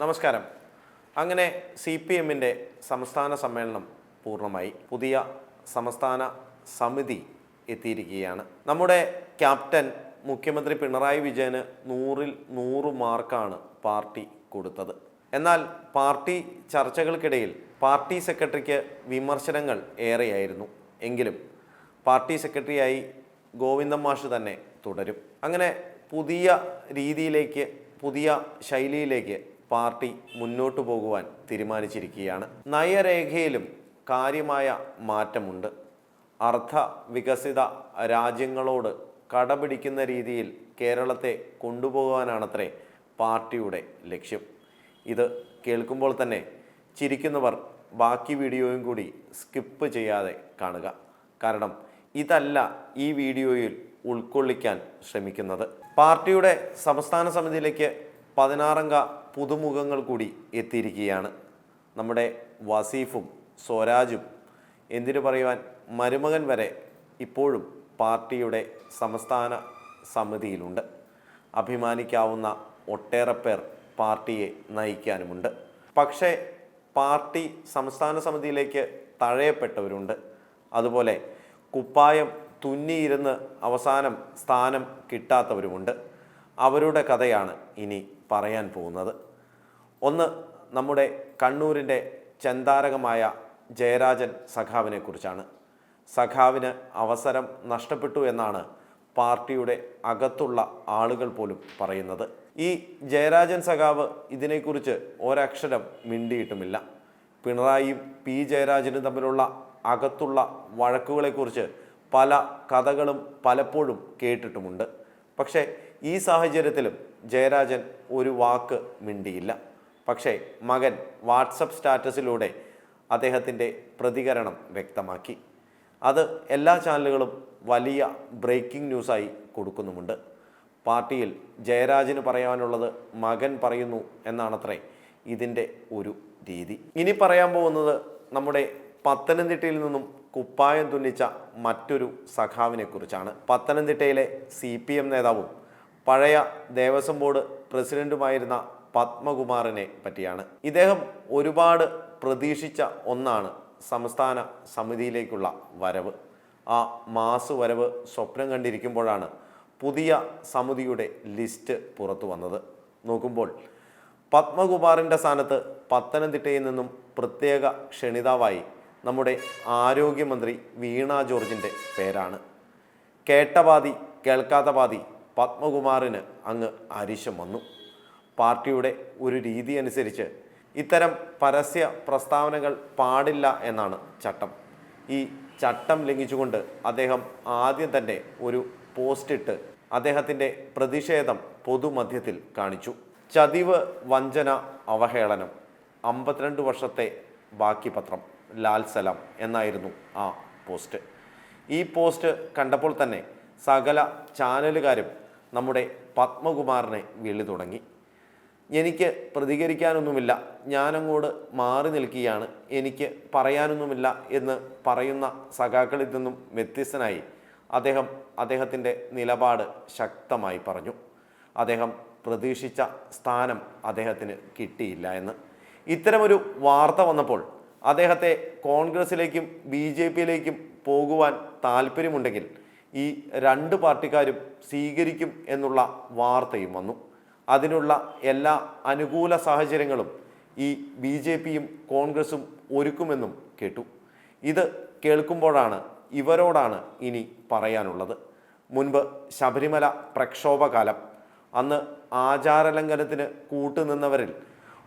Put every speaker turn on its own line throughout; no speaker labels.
നമസ്കാരം. അങ്ങനെ C P എമ്മിന്റെ സംസ്ഥാന സമ്മേളനം പൂർണമായി. പുതിയ സംസ്ഥാന സമിതി എത്തിയിരിക്കുകയാണ്. നമ്മുടെ ക്യാപ്റ്റൻ മുഖ്യമന്ത്രി പിണറായി വിജയന് നൂറിൽ നൂറ് മാർക്കാണ് പാർട്ടി കൊടുത്തത്. എന്നാൽ പാർട്ടി ചർച്ചകൾക്കിടയിൽ പാർട്ടി സെക്രട്ടറിക്ക് വിമർശനങ്ങൾ ഏറെയായിരുന്നു. എങ്കിലും പാർട്ടി സെക്രട്ടറിയായി ഗോവിന്ദൻ മാഷ് തന്നെ തുടരും. അങ്ങനെ പുതിയ രീതിയിലേക്ക് പുതിയ ശൈലിയിലേക്ക് പാർട്ടി മുന്നോട്ടു പോകുവാൻ തീരുമാനിച്ചിരിക്കുകയാണ്. നയരേഖയിലും കാര്യമായ മാറ്റമുണ്ട്. അർദ്ധ വികസിത രാജ്യങ്ങളോട് കടപിടിക്കുന്ന രീതിയിൽ കേരളത്തെ കൊണ്ടുപോകാനാണത്രേ പാർട്ടിയുടെ ലക്ഷ്യം. ഇത് കേൾക്കുമ്പോൾ തന്നെ ചിരിക്കുന്നവർ ബാക്കി വീഡിയോയും കൂടി സ്കിപ്പ് ചെയ്യാതെ കാണുക. കാരണം ഇതല്ല ഈ വീഡിയോയിൽ ഉൾക്കൊള്ളിക്കാൻ ശ്രമിക്കുന്നത്. പാർട്ടിയുടെ സംസ്ഥാന സമിതിയിലേക്ക് പതിനാറംഗ പുതുമുഖങ്ങൾ കൂടി എത്തിയിരിക്കുകയാണ്. നമ്മുടെ വസീഫും സ്വരാജും എന്തിനു പറയുവാൻ മരുമകൻ വരെ ഇപ്പോഴും പാർട്ടിയുടെ സംസ്ഥാന സമിതിയിലുണ്ട്. അഭിമാനിക്കാവുന്ന ഒട്ടേറെ പേർ പാർട്ടിയെ നയിക്കാനുമുണ്ട്. പക്ഷേ പാർട്ടി സംസ്ഥാന സമിതിയിലേക്ക് തഴയപ്പെട്ടവരുണ്ട്. അതുപോലെ കുപ്പായം തുന്നിയിരുന്ന് അവസാനം സ്ഥാനം കിട്ടാത്തവരുമുണ്ട്. അവരുടെ കഥയാണ് ഇനി പറയാൻ പോകുന്നത്. ഒന്ന് നമ്മുടെ കണ്ണൂരിന്റെ ചന്താരകമായ ജയരാജൻ സഖാവിനെ കുറിച്ചാണ്. സഖാവിന് അവസരം നഷ്ടപ്പെട്ടു എന്നാണ് പാർട്ടിയുടെ അകത്തുള്ള ആളുകൾ പോലും പറയുന്നത്. ഈ ജയരാജൻ സഖാവ് ഇതിനെക്കുറിച്ച് ഒരക്ഷരം മിണ്ടിയിട്ടുമില്ല. പിണറായിയും പി ജയരാജനും തമ്മിലുള്ള അകത്തുള്ള വഴക്കുകളെക്കുറിച്ച് പല കഥകളും പലപ്പോഴും കേട്ടിട്ടുമുണ്ട്. പക്ഷേ ഈ സാഹചര്യത്തിലും ജയരാജൻ ഒരു വാക്ക് മിണ്ടിയില്ല. പക്ഷേ മകൻ വാട്സപ്പ് സ്റ്റാറ്റസിലൂടെ അദ്ദേഹത്തിന്റെ പ്രതികരണം വ്യക്തമാക്കി. അത് എല്ലാ ചാനലുകളും വലിയ ബ്രേക്കിംഗ് ന്യൂസായി കൊടുക്കുന്നുമുണ്ട്. പാർട്ടിയിൽ ജയരാജന് പറയാനുള്ളത് മകൻ പറയുന്നു എന്നാണത്രേ ഇതിന്റെ ഒരു രീതി. ഇനി പറയാൻ പോകുന്നത് നമ്മുടെ പത്തനംതിട്ടയിൽ നിന്നും കുപ്പായം തുന്നിച്ച മറ്റൊരു സഖാവിനെക്കുറിച്ചാണ്. പത്തനംതിട്ടയിലെ സി പി എം നേതാവും പഴയ ദേവസ്വം ബോർഡ് പ്രസിഡന്റുമായിരുന്ന പത്മകുമാറിനെ പറ്റിയാണ്. ഇദ്ദേഹം ഒരുപാട് പ്രതീക്ഷിച്ച ഒന്നാണ് സംസ്ഥാന സമിതിയിലേക്കുള്ള വരവ്. ആ മാസ് വരവ് സ്വപ്നം കണ്ടിരിക്കുമ്പോഴാണ് പുതിയ സമിതിയുടെ ലിസ്റ്റ് പുറത്തു വന്നത്. നോക്കുമ്പോൾ പത്മകുമാറിന്റെ സ്ഥാനത്ത് പത്തനംതിട്ടയിൽ നിന്നും പ്രത്യേക ക്ഷണിതാവായി നമ്മുടെ ആരോഗ്യമന്ത്രി വീണ ജോർജിന്റെ പേരാണ്. കേട്ട പാതി കേൾക്കാത്ത പാതി പത്മകുമാറിന് അങ്ങ് അരിശം വന്നു. പാർട്ടിയുടെ ഒരു രീതി അനുസരിച്ച് ഇത്തരം പരസ്യ പ്രസ്താവനകൾ പാടില്ല എന്നാണ് ചട്ടം. ഈ ചട്ടം ലംഘിച്ചുകൊണ്ട് അദ്ദേഹം ആദ്യം തന്നെ ഒരു പോസ്റ്റ് ഇട്ട് അദ്ദേഹത്തിന്റെ പ്രതിഷേധം പൊതുമധ്യത്തിൽ കാണിച്ചു. ചതിവ് വഞ്ചന അവഹേളനം അമ്പത്തിരണ്ട് വർഷത്തെ ബാക്കി പത്രം ലാൽ സലാം എന്നായിരുന്നു ആ പോസ്റ്റ്. ഈ പോസ്റ്റ് കണ്ടപ്പോൾ തന്നെ സകല ചാനലുകാരും നമ്മുടെ പത്മകുമാറിനെ വിളി തുടങ്ങി എനിക്ക് പ്രതികരിക്കാനൊന്നുമില്ല. ഞാനങ്ങോട് മാറി നിൽക്കുകയാണ്. എനിക്ക് പറയാനൊന്നുമില്ല എന്ന് പറയുന്ന സഖാക്കളിൽ നിന്നും വ്യത്യസ്തനായി അദ്ദേഹം അദ്ദേഹത്തിന്റെ നിലപാട് ശക്തമായി പറഞ്ഞു. അദ്ദേഹം പ്രതീക്ഷിച്ച സ്ഥാനം അദ്ദേഹത്തിന് കിട്ടിയില്ല എന്ന്. ഇത്തരമൊരു വാർത്ത വന്നപ്പോൾ അദ്ദേഹത്തെ കോൺഗ്രസിലേക്കും ബി ജെ പിയിലേക്കും പോകുവാൻ താല്പര്യമുണ്ടെങ്കിൽ ഈ രണ്ട് പാർട്ടിക്കാരും സ്വീകരിക്കും എന്നുള്ള വാർത്തയും വന്നു. അതിനുള്ള എല്ലാ അനുകൂല സാഹചര്യങ്ങളും ഈ ബി ജെ പിയും കോൺഗ്രസും ഒരുക്കുമെന്നും കേട്ടു. ഇത് കേൾക്കുമ്പോഴാണ് ഇവരോടാണ് ഇനി പറയാനുള്ളത്. മുൻപ് ശബരിമല പ്രക്ഷോഭകാലം അന്ന് ആചാരലംഘനത്തിന് കൂട്ടുനിന്നവരിൽ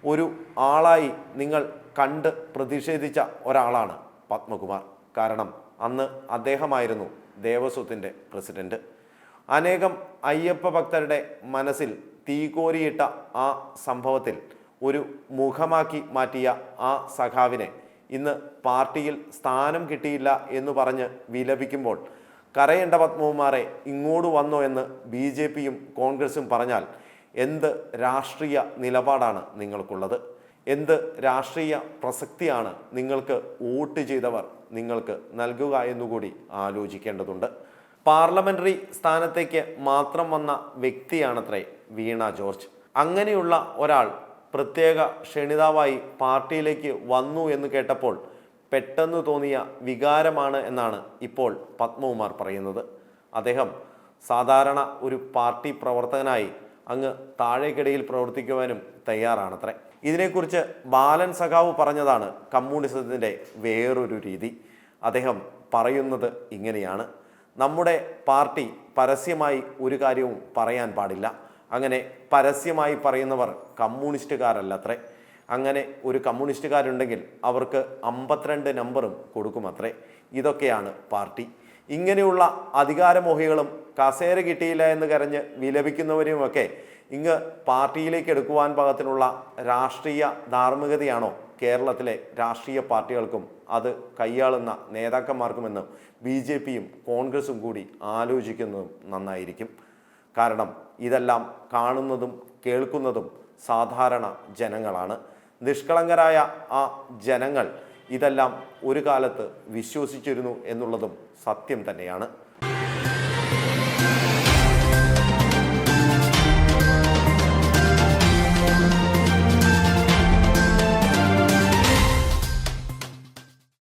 ഒരു ആളായി നിങ്ങൾ കണ്ട് പ്രതിഷേധിച്ച ഒരാളാണ് പത്മകുമാർ. കാരണം അന്ന് അദ്ദേഹമായിരുന്നു ദേവസ്വത്തിന്റെ പ്രസിഡന്റ്. അനേകം അയ്യപ്പ ഭക്തരുടെ മനസ്സിൽ തീകോരിയിട്ട ആ സംഭവത്തിൽ ഒരു മുഖമാക്കി മാറ്റിയ ആ സഖാവിനെ ഇന്ന് പാർട്ടിയിൽ സ്ഥാനം കിട്ടിയില്ല എന്ന് പറഞ്ഞ് വിലപിക്കുമ്പോൾ കരയേണ്ട പത്മകുമാറെ ഇങ്ങോട്ട് വന്നോ എന്ന് ബി ജെ പിയും കോൺഗ്രസും പറഞ്ഞാൽ എന്ത് രാഷ്ട്രീയ നിലപാടാണ് നിങ്ങൾക്കുള്ളത്? എന്ത് രാഷ്ട്രീയ പ്രസക്തിയാണ് നിങ്ങൾക്ക് വോട്ട് ചെയ്തവർ നിങ്ങൾക്ക് നൽകുക എന്നുകൂടി ആലോചിക്കേണ്ടതുണ്ട്. പാർലമെന്ററി സ്ഥാനത്തേക്ക് മാത്രം വന്ന വ്യക്തിയാണത്രേ വീണ ജോർജ്. അങ്ങനെയുള്ള ഒരാൾ പ്രത്യേക ക്ഷണിതാവായി പാർട്ടിയിലേക്ക് വന്നു എന്ന് കേട്ടപ്പോൾ പെട്ടെന്ന് തോന്നിയ വികാരമാണ് എന്നാണ് ഇപ്പോൾ പത്മകുമാർ പറയുന്നത്. അദ്ദേഹം സാധാരണ ഒരു പാർട്ടി പ്രവർത്തകനായി അങ്ങ് താഴേക്കിടയിൽ പ്രവർത്തിക്കുവാനും തയ്യാറാണത്രേ. ഇതിനെക്കുറിച്ച് ബാലൻ സഖാവ് പറഞ്ഞതാണ് കമ്മ്യൂണിസത്തിന്റെ വേറൊരു രീതി. അദ്ദേഹം പറയുന്നത് ഇങ്ങനെയാണ്. നമ്മുടെ പാർട്ടി പരസ്യമായി ഒരു കാര്യവും പറയാൻ പാടില്ല. അങ്ങനെ പരസ്യമായി പറയുന്നവർ കമ്മ്യൂണിസ്റ്റുകാരല്ലത്രേ. അങ്ങനെ ഒരു കമ്മ്യൂണിസ്റ്റുകാരുണ്ടെങ്കിൽ അവർക്ക് അമ്പത്തിരണ്ട് നമ്പറും കൊടുക്കുമത്രേ. ഇതൊക്കെയാണ് പാർട്ടി. ഇങ്ങനെയുള്ള അധികാരമോഹികളും കസേര കിട്ടിയില്ല എന്ന് കരഞ്ഞ് വിലപിക്കുന്നവരെയുമൊക്കെ ഇങ്ങ് പാർട്ടിയിലേക്ക് എടുക്കുവാൻ പാകത്തിനുള്ള രാഷ്ട്രീയ ധാർമ്മികതയാണോ കേരളത്തിലെ രാഷ്ട്രീയ പാർട്ടികൾക്കും അത് കൈയാളുന്ന നേതാക്കന്മാർക്കുമെന്ന് ബി ജെ പിയും കോൺഗ്രസും കൂടി ആലോചിക്കുന്നതും നന്നായിരിക്കും. കാരണം ഇതെല്ലാം കാണുന്നതും കേൾക്കുന്നതും സാധാരണ ജനങ്ങളാണ്. നിഷ്കളങ്കരായ ആ ജനങ്ങൾ ഇതെല്ലാം ഒരു കാലത്ത് വിശ്വസിച്ചിരുന്നു എന്നുള്ളതും സത്യം തന്നെയാണ്.